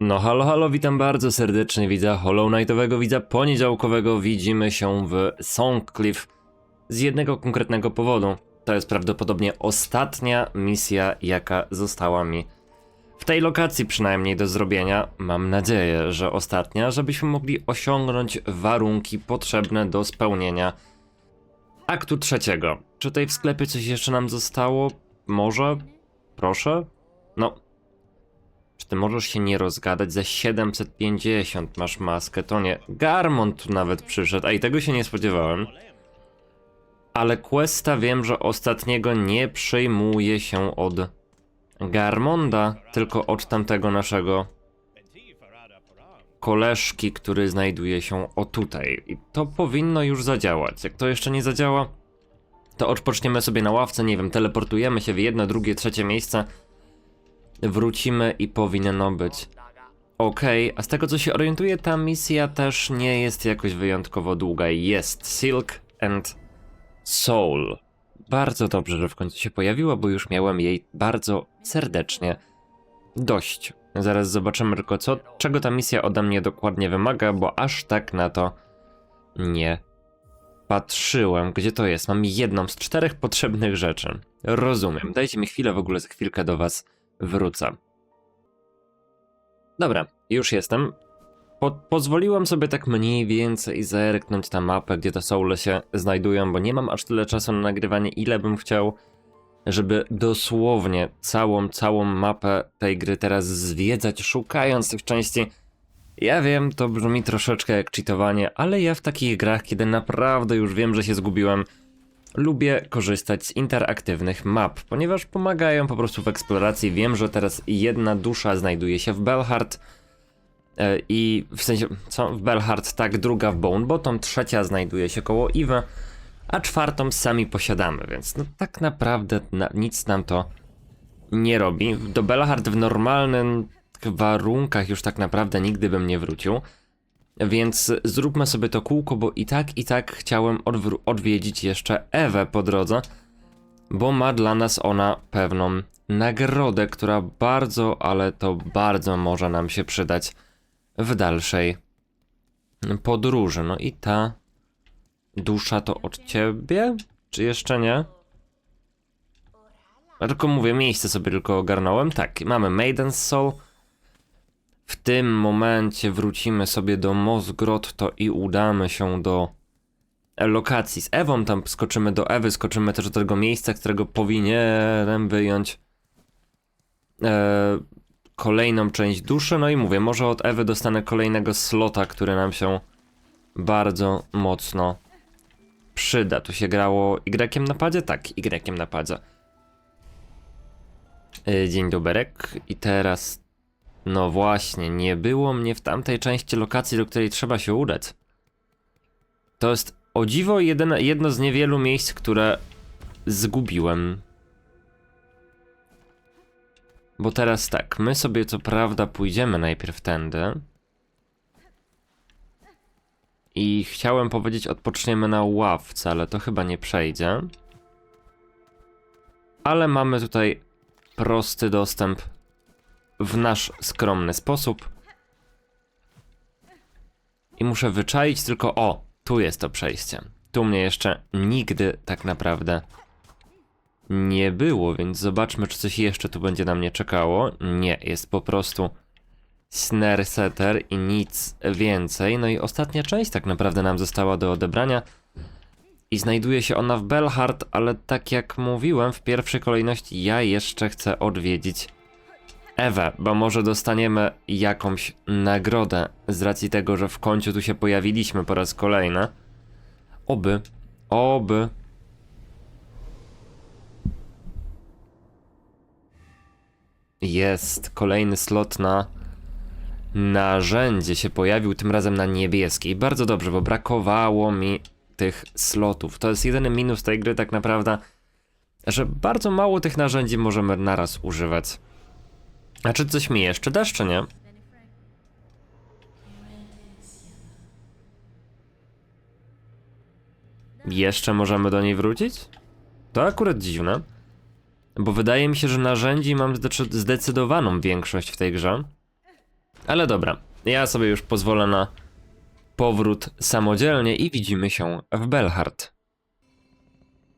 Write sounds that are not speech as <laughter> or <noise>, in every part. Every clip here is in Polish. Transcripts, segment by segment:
No halo, halo, witam bardzo serdecznie widza Hollow Knightowego, widza poniedziałkowego. Widzimy się w Songcliff z jednego konkretnego powodu. To jest prawdopodobnie ostatnia misja, jaka została mi w tej lokacji przynajmniej do zrobienia. Mam nadzieję, że ostatnia, żebyśmy mogli osiągnąć warunki potrzebne do spełnienia aktu trzeciego. Czy tutaj w sklepie coś jeszcze nam zostało? Może? Proszę? No, czy ty możesz się nie rozgadać? Za 750 masz maskę, to nie. Garmon tu nawet przyszedł, a i tego się nie spodziewałem. Ale Questa wiem, że ostatniego nie przejmuje się od Garmonda, tylko od tamtego naszego koleżki, który znajduje się o tutaj. I to powinno już zadziałać. Jak to jeszcze nie zadziała, to odpoczniemy sobie na ławce, nie wiem, teleportujemy się w jedno, drugie, trzecie miejsce wrócimy i powinno być. Okej, a z tego co się orientuję, ta misja też nie jest jakoś wyjątkowo długa. Jest Silk and Soul. Bardzo dobrze, że w końcu się pojawiła, bo już miałem jej bardzo serdecznie dość. Zaraz zobaczymy tylko co, czego ta misja ode mnie dokładnie wymaga, bo aż tak na to nie patrzyłem. Gdzie to jest? Mam jedną z czterech potrzebnych rzeczy. Rozumiem. Dajcie mi chwilę, w ogóle za chwilkę do was wrócę. Dobra, już jestem. Po pozwoliłem sobie tak mniej więcej zerknąć na mapę, gdzie te soule się znajdują, bo nie mam aż tyle czasu na nagrywanie, ile bym chciał, żeby dosłownie całą, całą mapę tej gry teraz zwiedzać, szukając tych części. Ja wiem, to brzmi troszeczkę jak cheatowanie, ale ja w takich grach, kiedy naprawdę już wiem, że się zgubiłem, lubię korzystać z interaktywnych map, ponieważ pomagają po prostu w eksploracji. Wiem, że teraz jedna dusza znajduje się w Belhart e, i w sensie, co? W Belhart, tak, druga w Bone Bottom, trzecia znajduje się koło Iwe, a czwartą sami posiadamy, więc no tak naprawdę na, nic nam to nie robi. Do Belhart w normalnym warunkach już tak naprawdę nigdy bym nie wrócił. Więc zróbmy sobie to kółko, bo i tak, i tak chciałem odwiedzić jeszcze Ewę po drodze, bo ma dla nas ona pewną nagrodę, która bardzo, ale to bardzo może nam się przydać w dalszej podróży. No i ta dusza to od ciebie? Czy jeszcze nie? A tylko mówię, miejsce sobie tylko ogarnąłem. Tak, mamy Maiden's Soul. W tym momencie wrócimy sobie do Mosgrotto i udamy się do lokacji z Ewą. Tam skoczymy do Ewy, skoczymy też do tego miejsca, którego powinienem wyjąć e, kolejną część duszy. No i mówię, może od Ewy dostanę kolejnego slota, który nam się bardzo mocno przyda. Tu się grało Y na padzie? Tak, Y na padzie. E, Dzień doberek. I teraz no właśnie, nie było mnie w tamtej części lokacji, do której trzeba się udać. To jest o dziwo jedno z niewielu miejsc, które zgubiłem. Bo teraz tak, my sobie co prawda pójdziemy najpierw tędy. I chciałem powiedzieć odpoczniemy na ławce, ale to chyba nie przejdzie. Ale mamy tutaj prosty dostęp w nasz skromny sposób. I muszę wyczaić tylko, o, tu jest to przejście. Tu mnie jeszcze nigdy tak naprawdę nie było, więc zobaczmy, czy coś jeszcze tu będzie na mnie czekało. Nie, jest po prostu snare setter i nic więcej. No i ostatnia część tak naprawdę nam została do odebrania. I znajduje się ona w Belhart, ale tak jak mówiłem, w pierwszej kolejności ja jeszcze chcę odwiedzić Ewę, bo może dostaniemy jakąś nagrodę z racji tego, że w końcu tu się pojawiliśmy po raz kolejny. Oby, oby. Jest kolejny slot na narzędzie się pojawił, tym razem na niebieskiej. Bardzo dobrze, bo brakowało mi tych slotów. To jest jedyny minus tej gry tak naprawdę, że bardzo mało tych narzędzi możemy naraz używać. A czy coś mi jeszcze dasz, czy nie? Jeszcze możemy do niej wrócić? To akurat dziwne. Bo wydaje mi się, że narzędzi mam zdecy- zdecydowaną większość w tej grze. Ale dobra, ja sobie już pozwolę na powrót samodzielnie i widzimy się w Belhart.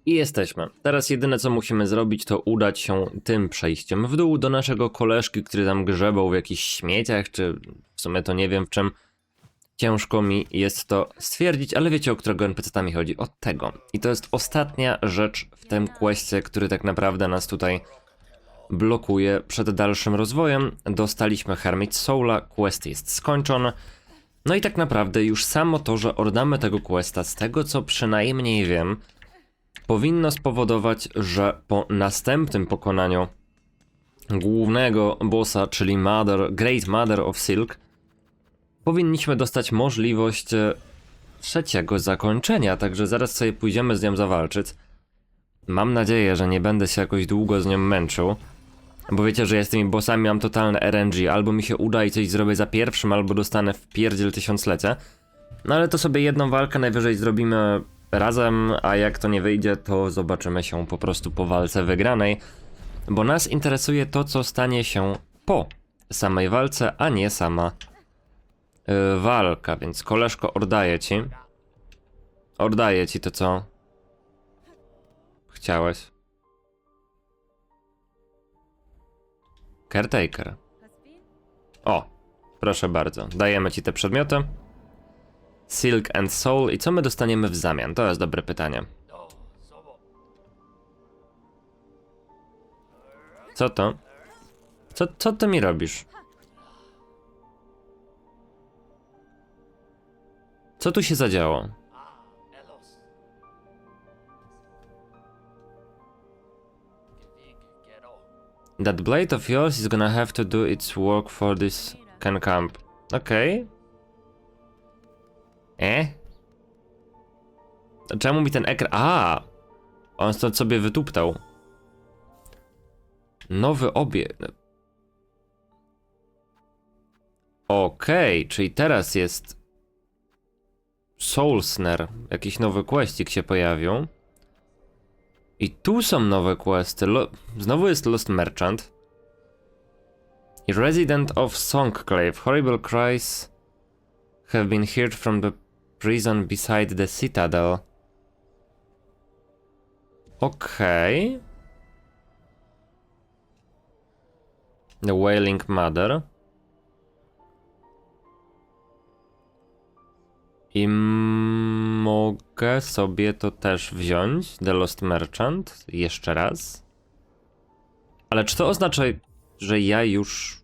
I jesteśmy. Teraz jedyne co musimy zrobić to udać się tym przejściem w dół do naszego koleżki, który tam grzebał w jakichś śmieciach, czy w sumie to nie wiem w czym. Ciężko mi jest to stwierdzić, ale wiecie o którego NPC mi chodzi? O tego. I to jest ostatnia rzecz w tym questie, który tak naprawdę nas tutaj blokuje przed dalszym rozwojem. Dostaliśmy Hermit Soula, quest jest skończony. No i tak naprawdę już samo to, że ordamy tego questa, z tego co przynajmniej wiem, powinno spowodować, że po następnym pokonaniu głównego bossa, czyli Mother, Great Mother of Silk, powinniśmy dostać możliwość e, trzeciego zakończenia, także zaraz sobie pójdziemy z nią zawalczyć. Mam nadzieję, że nie będę się jakoś długo z nią męczył. Bo wiecie, że ja z tymi bossami mam totalne RNG. Albo mi się uda i coś zrobię za pierwszym, albo dostanę w pierdziel tysiąclecia. No ale to sobie jedną walkę najwyżej zrobimy razem, a jak to nie wyjdzie, to zobaczymy się po prostu po walce wygranej. Bo nas interesuje to, co stanie się po samej walce, a nie sama yy, walka. Więc koleżko, oddaję ci. Oddaję ci to, co chciałeś. Caretaker. O, proszę bardzo. Dajemy ci te przedmioty. Silk and Soul. I co my dostaniemy w zamian? To jest dobre pytanie. Co to? Co, co ty mi robisz? Co tu się zadziało? That blade of yours is gonna have to do its work for this can camp. Okej. E? Czemu mi ten ekran... A! On stąd sobie wytuptał. Nowy obieg. Okej, czyli teraz jest... Soulsner. Jakiś nowy questik się pojawił. I tu są nowe questy. Lo Znowu jest Lost Merchant. I Resident of Songclave. Horrible cries have been heard from the prison beside the citadel. Okej. The Wailing Mother. I mogę sobie to też wziąć, The Lost Merchant, jeszcze raz. Ale czy to oznacza, że ja już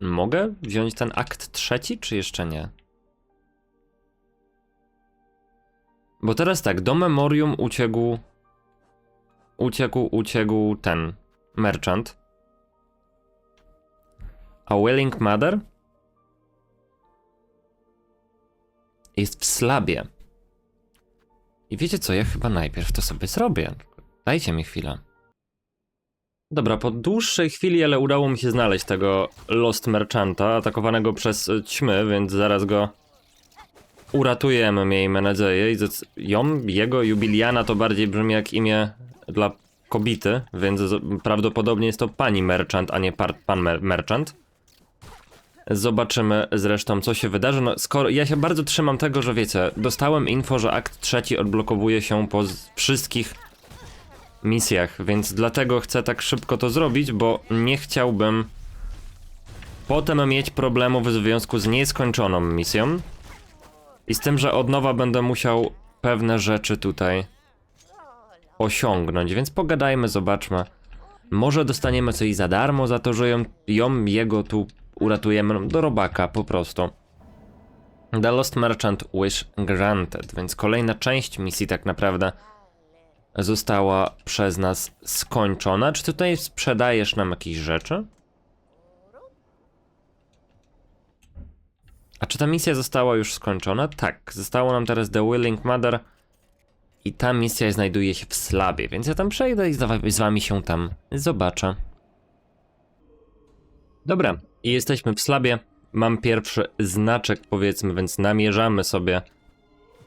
mogę wziąć ten akt trzeci, czy jeszcze nie? Bo teraz tak, do memorium uciekł. Uciekł, uciekł ten merchant. A Willing Mother? Jest w slabie. I wiecie co, ja chyba najpierw to sobie zrobię. Dajcie mi chwilę. Dobra, po dłuższej chwili, ale udało mi się znaleźć tego Lost Merchanta, atakowanego przez ćmy, więc zaraz go uratujemy, miejmy nadzieję. I ją, jego, Jubiliana to bardziej brzmi jak imię dla kobiety, więc prawdopodobnie jest to pani Merchant, a nie pan mer- Merchant. Zobaczymy zresztą, co się wydarzy. No, skoro ja się bardzo trzymam tego, że wiecie, dostałem info, że akt trzeci odblokowuje się po wszystkich misjach, więc dlatego chcę tak szybko to zrobić, bo nie chciałbym potem mieć problemów w związku z nieskończoną misją. I z tym, że od nowa będę musiał pewne rzeczy tutaj osiągnąć, więc pogadajmy, zobaczmy. Może dostaniemy coś za darmo za to, że ją, ją jego tu uratujemy no, do robaka po prostu. The Lost Merchant Wish Granted, więc kolejna część misji tak naprawdę została przez nas skończona. Czy tutaj sprzedajesz nam jakieś rzeczy? A czy ta misja została już skończona? Tak, zostało nam teraz The Willing Mother i ta misja znajduje się w Slabie, więc ja tam przejdę i z wa- z wami się tam zobaczę. Dobra, i jesteśmy w Slabie. Mam pierwszy znaczek, powiedzmy, więc namierzamy sobie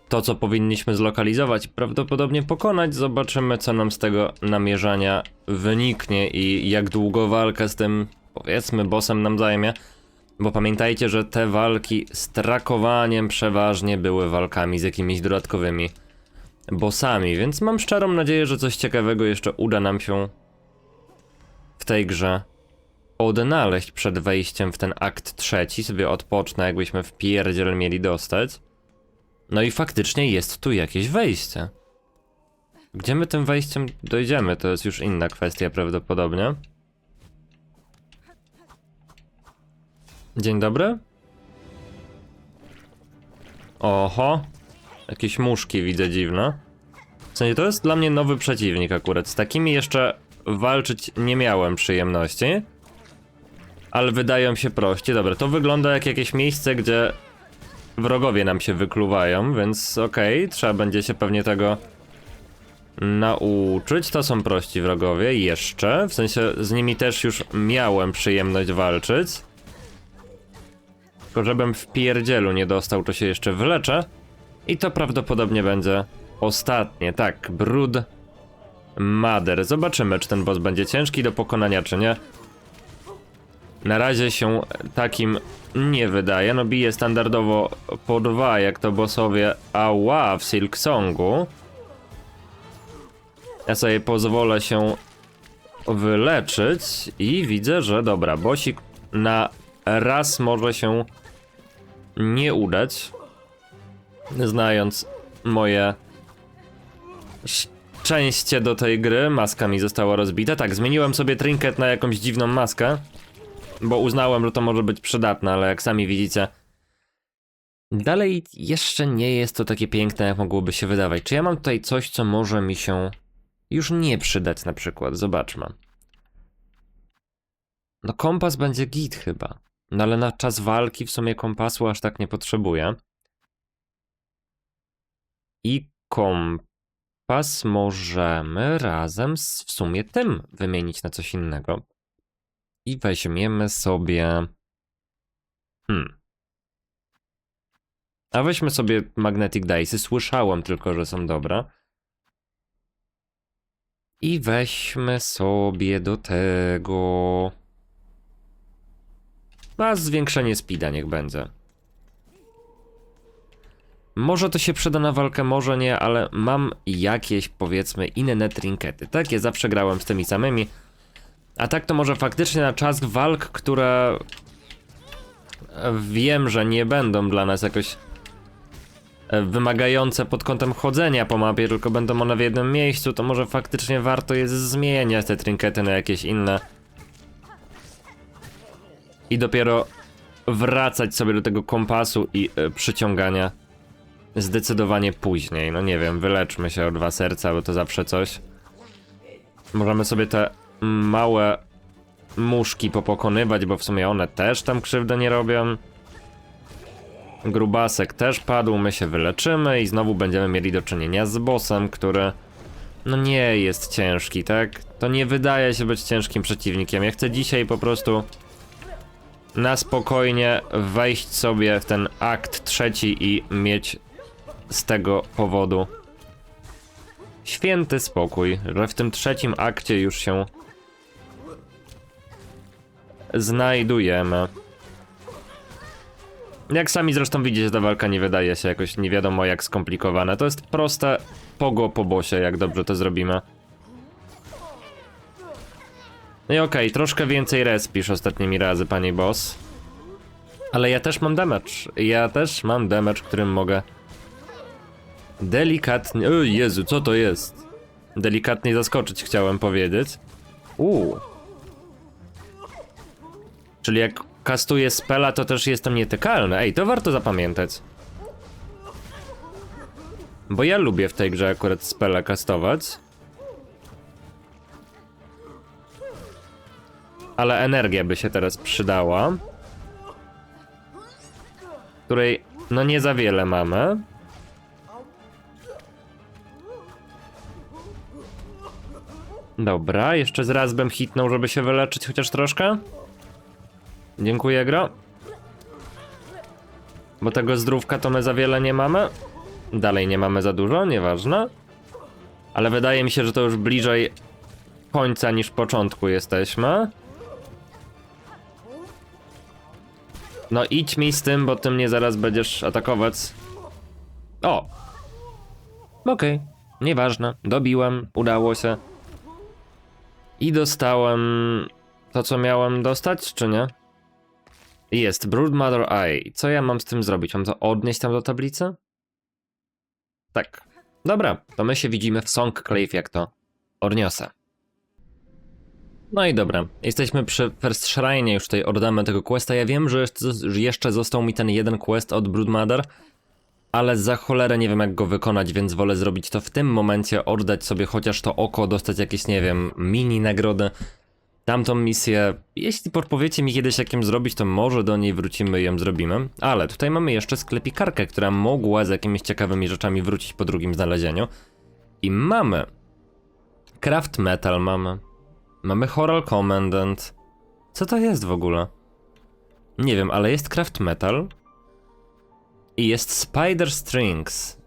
to, co powinniśmy zlokalizować, prawdopodobnie pokonać. Zobaczymy, co nam z tego namierzania wyniknie i jak długo walka z tym, powiedzmy, bossem nam zajmie. Bo pamiętajcie, że te walki z trakowaniem przeważnie były walkami z jakimiś dodatkowymi bossami, więc mam szczerą nadzieję, że coś ciekawego jeszcze uda nam się w tej grze odnaleźć przed wejściem w ten akt trzeci. Sobie odpocznę, jakbyśmy w pierdziel mieli dostać. No i faktycznie jest tu jakieś wejście. Gdzie my tym wejściem dojdziemy, to jest już inna kwestia prawdopodobnie. Dzień dobry. Oho. Jakieś muszki widzę dziwne. W sensie to jest dla mnie nowy przeciwnik akurat. Z takimi jeszcze walczyć nie miałem przyjemności. Ale wydają się prości. Dobra, to wygląda jak jakieś miejsce, gdzie wrogowie nam się wykluwają, więc okej, trzeba będzie się pewnie tego nauczyć. To są prości wrogowie jeszcze. W sensie z nimi też już miałem przyjemność walczyć. Tylko żebym w pierdzielu nie dostał, to się jeszcze wyleczę. I to prawdopodobnie będzie ostatnie. Tak, Brud Mader. Zobaczymy, czy ten boss będzie ciężki do pokonania, czy nie. Na razie się takim nie wydaje. No bije standardowo po dwa, jak to bossowie Ała w Silk Songu. Ja sobie pozwolę się wyleczyć i widzę, że dobra, bosik na raz może się nie udać. Znając moje szczęście do tej gry, maska mi została rozbita. Tak, zmieniłem sobie trinket na jakąś dziwną maskę, bo uznałem, że to może być przydatne, ale jak sami widzicie, dalej jeszcze nie jest to takie piękne, jak mogłoby się wydawać. Czy ja mam tutaj coś, co może mi się już nie przydać na przykład? Zobaczmy. No kompas będzie git chyba. No ale na czas walki w sumie kompasu aż tak nie potrzebuję. I kompas możemy razem z w sumie tym wymienić na coś innego. I weźmiemy sobie. Hmm. A weźmy sobie Magnetic Dice. Słyszałem tylko, że są dobre. I weźmy sobie do tego. A zwiększenie speeda niech będzie. Może to się przyda na walkę, może nie, ale mam jakieś powiedzmy inne trinkety. Tak, ja zawsze grałem z tymi samymi. A tak to może faktycznie na czas walk, które wiem, że nie będą dla nas jakoś e, wymagające pod kątem chodzenia po mapie, tylko będą one w jednym miejscu, to może faktycznie warto jest zmieniać te trinkety na jakieś inne. I dopiero wracać sobie do tego kompasu i y, przyciągania zdecydowanie później. No nie wiem, wyleczmy się o dwa serca, bo to zawsze coś. Możemy sobie te małe muszki popokonywać, bo w sumie one też tam krzywdę nie robią. Grubasek też padł, my się wyleczymy i znowu będziemy mieli do czynienia z bossem, który no nie jest ciężki, tak? To nie wydaje się być ciężkim przeciwnikiem. Ja chcę dzisiaj po prostu na spokojnie wejść sobie w ten akt trzeci i mieć z tego powodu święty spokój, że w tym trzecim akcie już się znajdujemy. Jak sami zresztą widzicie, ta walka nie wydaje się jakoś nie wiadomo jak skomplikowana. To jest proste pogo po bosie, jak dobrze to zrobimy. No i okej, troszkę więcej respisz ostatnimi razy, panie boss. Ale ja też mam damage. Ja też mam damage, którym mogę delikatnie... O Jezu, co to jest? Delikatnie zaskoczyć chciałem powiedzieć. Uuu. Czyli jak kastuję spela, to też jestem nietykalny. Ej, to warto zapamiętać. Bo ja lubię w tej grze akurat spela kastować. Ale energia by się teraz przydała. Której no nie za wiele mamy. Dobra, jeszcze zraz bym hitnął, żeby się wyleczyć chociaż troszkę. Dziękuję, gro. Bo tego zdrówka to my za wiele nie mamy. Dalej nie mamy za dużo, nieważne. Ale wydaje mi się, że to już bliżej końca niż początku jesteśmy. No idź mi z tym, bo ty mnie zaraz będziesz atakować. O! Okej, nieważne. Dobiłem, udało się. I dostałem to, co miałem dostać, czy nie? Jest, Broodmother Eye. Co ja mam z tym zrobić? Mam to odnieść tam do tablicy? Tak. Dobra, to my się widzimy w Song Clave, jak to odniosę. No i dobra, jesteśmy przy First Shrine, już tutaj oddamy tego questa. Ja wiem, że jeszcze- został mi ten jeden quest od Broodmother, ale za cholerę nie wiem jak go wykonać, więc wolę zrobić to w tym momencie, oddać sobie chociaż to oko, dostać jakieś, nie wiem, mini nagrody. Tamtą misję, jeśli podpowiecie mi kiedyś jak ją zrobić, to może do niej wrócimy i ją zrobimy. Ale tutaj mamy jeszcze sklepikarkę, która mogła z jakimiś ciekawymi rzeczami wrócić po drugim znalezieniu. I mamy Craft Metal mamy. Mamy Choral Commandant. Co to jest w ogóle? Nie wiem, ale jest Craft Metal. I jest Spider Strings.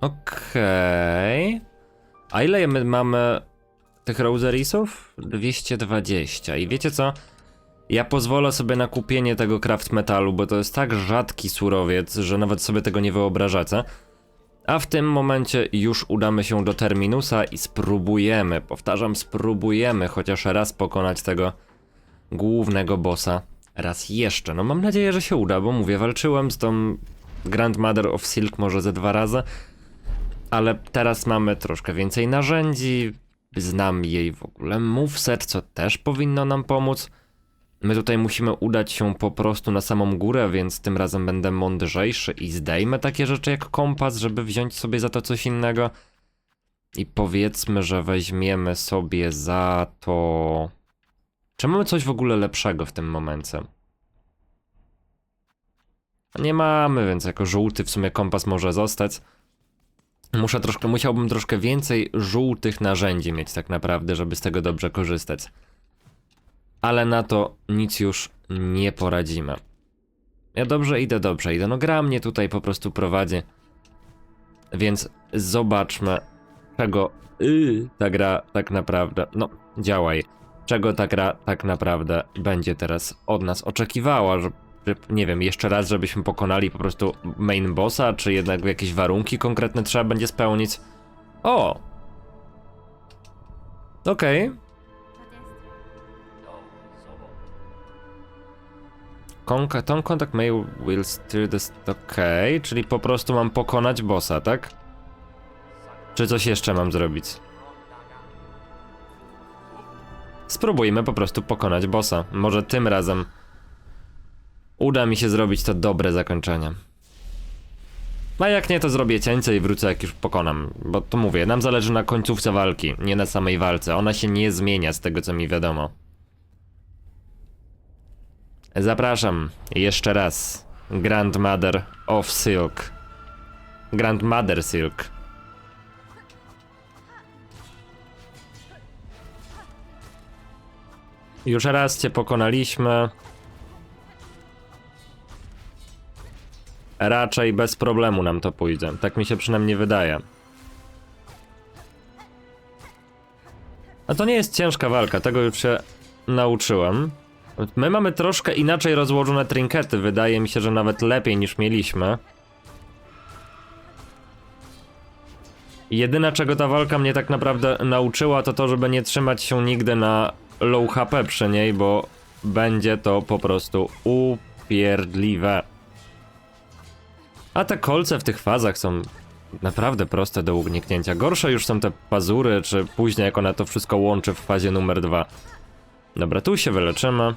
Okej. A ile my mamy tych roserisów? 220. I wiecie co? Ja pozwolę sobie na kupienie tego craft metalu, bo to jest tak rzadki surowiec, że nawet sobie tego nie wyobrażacie. A w tym momencie już udamy się do Terminusa i spróbujemy, powtarzam, spróbujemy chociaż raz pokonać tego głównego bossa. Raz jeszcze. No mam nadzieję, że się uda, bo mówię, walczyłem z tą Grandmother of Silk może ze dwa razy, ale teraz mamy troszkę więcej narzędzi, znam jej w ogóle moveset, co też powinno nam pomóc. My tutaj musimy udać się po prostu na samą górę, więc tym razem będę mądrzejszy i zdejmę takie rzeczy jak kompas, żeby wziąć sobie za to coś innego. I powiedzmy, że weźmiemy sobie za to. Czy mamy coś w ogóle lepszego w tym momencie? Nie mamy, więc jako żółty w sumie kompas może zostać. Muszę troszkę, musiałbym troszkę więcej żółtych narzędzi mieć tak naprawdę, żeby z tego dobrze korzystać. Ale na to nic już nie poradzimy. Ja dobrze idę, dobrze idę. No gra mnie tutaj po prostu prowadzi. Więc zobaczmy, czego yy, ta gra tak naprawdę. No, działaj. Czego ta gra tak naprawdę będzie teraz od nas oczekiwała, że nie wiem, jeszcze raz, żebyśmy pokonali po prostu main bossa, czy jednak jakieś warunki konkretne trzeba będzie spełnić. O! Okej. Conca- Tom contact may will steer this... Okej, czyli po prostu mam pokonać bossa, tak? Czy coś jeszcze mam zrobić? Spróbujmy po prostu pokonać bossa. Może tym razem uda mi się zrobić to dobre zakończenie. A jak nie, to zrobię cięcie i wrócę jak już pokonam. Bo to mówię, nam zależy na końcówce walki, nie na samej walce. Ona się nie zmienia z tego, co mi wiadomo. Zapraszam jeszcze raz. Grandmother of Silk. Grandmother Silk. Już raz cię pokonaliśmy. Raczej bez problemu nam to pójdzie. Tak mi się przynajmniej wydaje. A to nie jest ciężka walka, tego już się nauczyłem. My mamy troszkę inaczej rozłożone trinkety. Wydaje mi się, że nawet lepiej niż mieliśmy. Jedyne czego ta walka mnie tak naprawdę nauczyła to to, żeby nie trzymać się nigdy na low HP przy niej, bo będzie to po prostu upierdliwe. A te kolce w tych fazach są naprawdę proste do uniknięcia. Gorsze już są te pazury, czy później jak ona to wszystko łączy w fazie numer dwa. Dobra, tu się wyleczymy.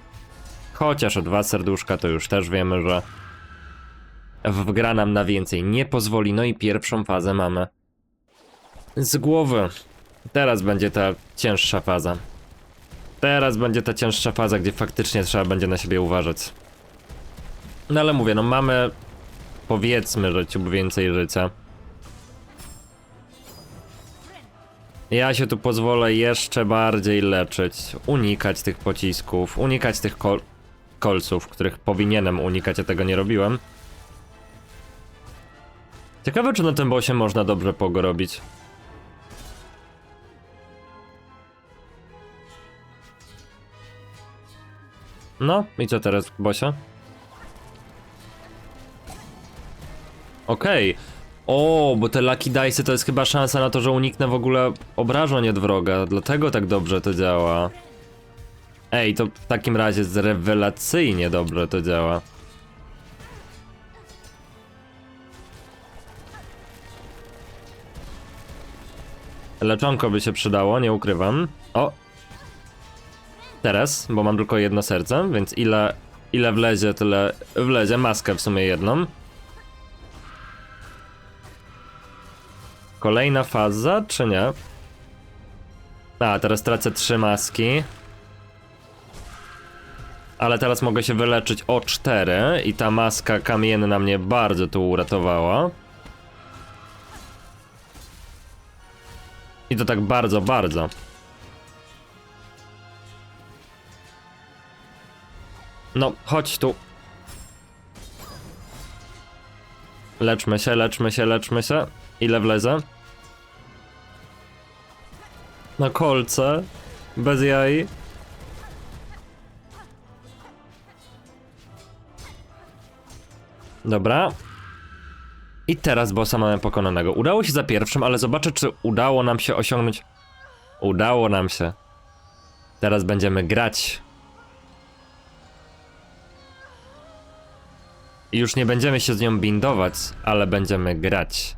Chociaż o dwa serduszka to już też wiemy, że w gra nam na więcej nie pozwoli. No i pierwszą fazę mamy z głowy. Teraz będzie ta cięższa faza. Teraz będzie ta cięższa faza, gdzie faktycznie trzeba będzie na siebie uważać. No ale mówię, no mamy powiedzmy, że ciub więcej życia. Ja się tu pozwolę jeszcze bardziej leczyć, unikać tych pocisków, unikać tych kol kolców, których powinienem unikać, a tego nie robiłem. Ciekawe, czy na tym bossie można dobrze pogo robić. No, i co teraz, Bosia? Okej. O, bo te Lucky Dice to jest chyba szansa na to, że uniknę w ogóle obrażeń od wroga, dlatego tak dobrze to działa. Ej, to w takim razie rewelacyjnie dobrze to działa. Leczonko by się przydało, nie ukrywam. O! Teraz, bo mam tylko jedno serce, więc ile, ile wlezie, tyle wlezie. Maskę w sumie jedną. Kolejna faza, czy nie? A, teraz tracę trzy maski. Ale teraz mogę się wyleczyć o cztery i ta maska kamienna mnie bardzo tu uratowała. I to tak bardzo, bardzo. No, chodź tu. Leczmy się, leczmy się, leczmy się. Ile wlezę? Na kolce. Bez jaj. Dobra. I teraz bossa mamy pokonanego. Udało się za pierwszym, ale zobaczę, czy udało nam się osiągnąć. Udało nam się. Teraz będziemy grać. I już nie będziemy się z nią bindować, ale będziemy grać.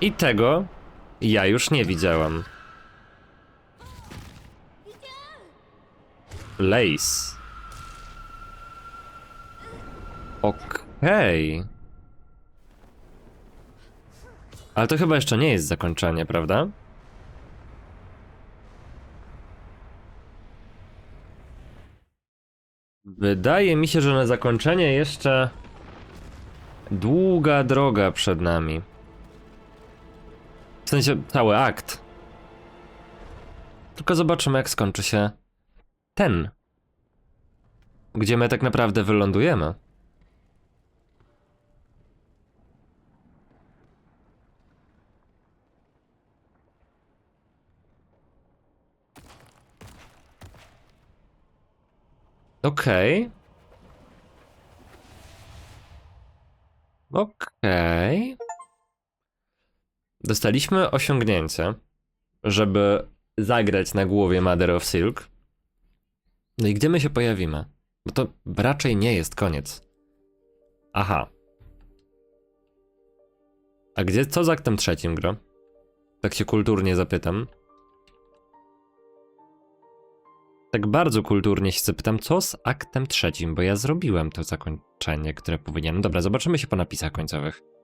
I tego ja już nie widziałam. Lace. Okej. Ale to chyba jeszcze nie jest zakończenie, prawda? Wydaje mi się, że na zakończenie jeszcze długa droga przed nami. W sensie cały akt. Tylko zobaczymy, jak skończy się ten. Gdzie my tak naprawdę wylądujemy. Okej. Okej. Dostaliśmy osiągnięcie, żeby zagrać na głowie Mother of Silk. No i gdzie my się pojawimy? Bo to raczej nie jest koniec. Aha. A gdzie, co z aktem trzecim gra? Tak się kulturnie zapytam. Tak bardzo kulturnie się zapytam, co z aktem trzecim, bo ja zrobiłem to zakończenie, które powinienem. Dobra, zobaczymy się po napisach końcowych.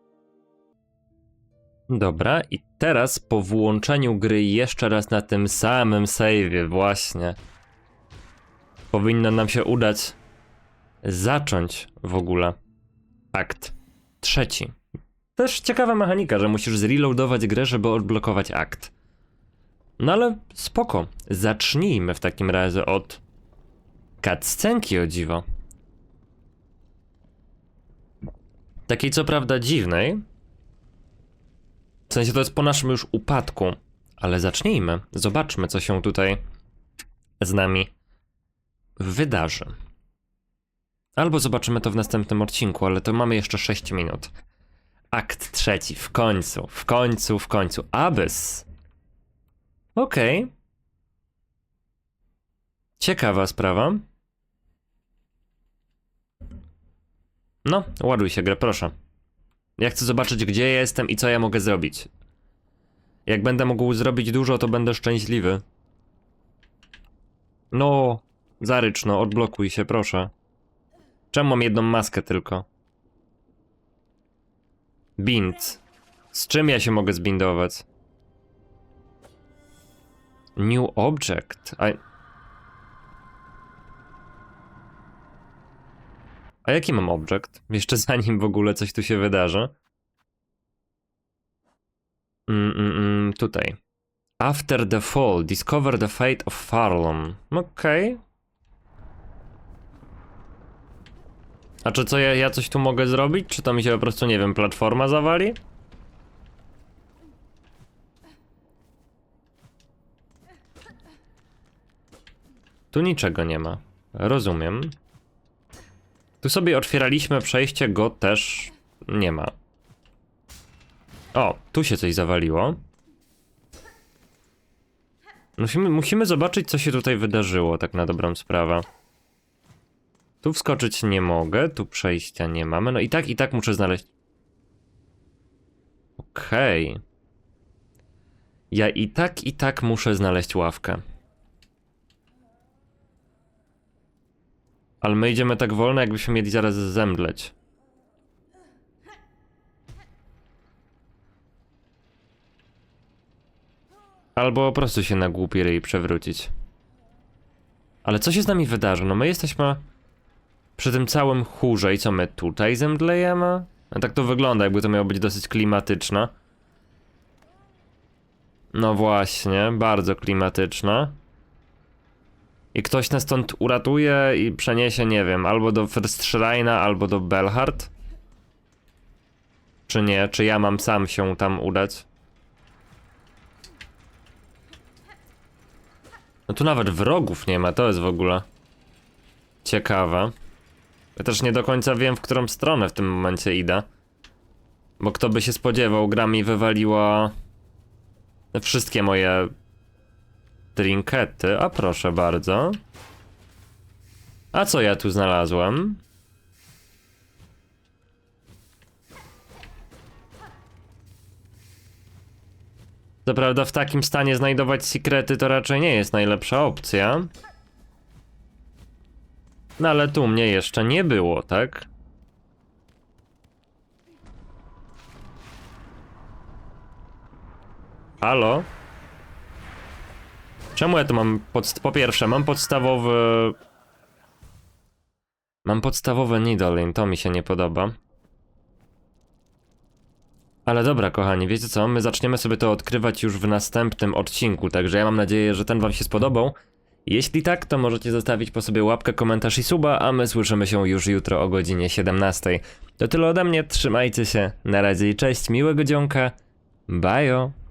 Dobra, i teraz po włączeniu gry jeszcze raz na tym samym save'ie, właśnie. Powinno nam się udać zacząć w ogóle akt trzeci. Też ciekawa mechanika, że musisz zreloadować grę, żeby odblokować akt. No ale spoko. Zacznijmy w takim razie od cutscenki o dziwo. Takiej co prawda dziwnej. W sensie to jest po naszym już upadku. Ale zacznijmy. Zobaczmy, co się tutaj z nami wydarzy. Albo zobaczymy to w następnym odcinku, ale to mamy jeszcze 6 minut. Akt trzeci, w końcu, w końcu, w końcu. Abyss. Okej. Ciekawa sprawa. No, ładuj się grę, proszę. Ja chcę zobaczyć, gdzie jestem i co ja mogę zrobić. Jak będę mógł zrobić dużo, to będę szczęśliwy. No, zarycz no, odblokuj się, proszę. Czemu mam jedną maskę tylko? Bind. Z czym ja się mogę zbindować? New object. A... A jaki mam object? Jeszcze <laughs> zanim w ogóle coś tu się wydarzy. Mm, mm, mm, tutaj. After the fall, discover the fate of Farlon. Okej. A czy co, ja, ja coś tu mogę zrobić? Czy to mi się po prostu, nie wiem, platforma zawali? Tu niczego nie ma. Rozumiem. Tu sobie otwieraliśmy przejście, go też nie ma. O, tu się coś zawaliło. Musimy, musimy zobaczyć, co się tutaj wydarzyło, tak na dobrą sprawę. Tu wskoczyć nie mogę, tu przejścia nie mamy. No i tak, i tak muszę znaleźć. Okej. Ja i tak, i tak muszę znaleźć ławkę. Ale my idziemy tak wolno, jakbyśmy mieli zaraz zemdleć. Albo po prostu się na głupi ryj przewrócić. Ale co się z nami wydarzy? No my jesteśmy przy tym całym chórze i co my tutaj zemdlejemy? No tak to wygląda, jakby to miało być dosyć klimatyczne. No właśnie, bardzo klimatyczne. I ktoś nas stąd uratuje i przeniesie, nie wiem, albo do First Shrine'a, albo do Belhart? Czy nie? Czy ja mam sam się tam udać? No tu nawet wrogów nie ma, to jest w ogóle ciekawe. Ja też nie do końca wiem, w którą stronę w tym momencie idę. Bo kto by się spodziewał, gra mi wywaliła wszystkie moje trinkety. A proszę bardzo. A co ja tu znalazłem? Co w takim stanie znajdować sekrety to raczej nie jest najlepsza opcja. No ale tu mnie jeszcze nie było, tak? Halo? Czemu ja tu mam podst- Po pierwsze, mam podstawowy... Mam podstawowe Nidolin, to mi się nie podoba. Ale dobra, kochani, wiecie co? My zaczniemy sobie to odkrywać już w następnym odcinku, także ja mam nadzieję, że ten wam się spodobał. Jeśli tak, to możecie zostawić po sobie łapkę, komentarz i suba, a my słyszymy się już jutro o godzinie 17. To tyle ode mnie, trzymajcie się, na razie i cześć, miłego dzionka, bajo!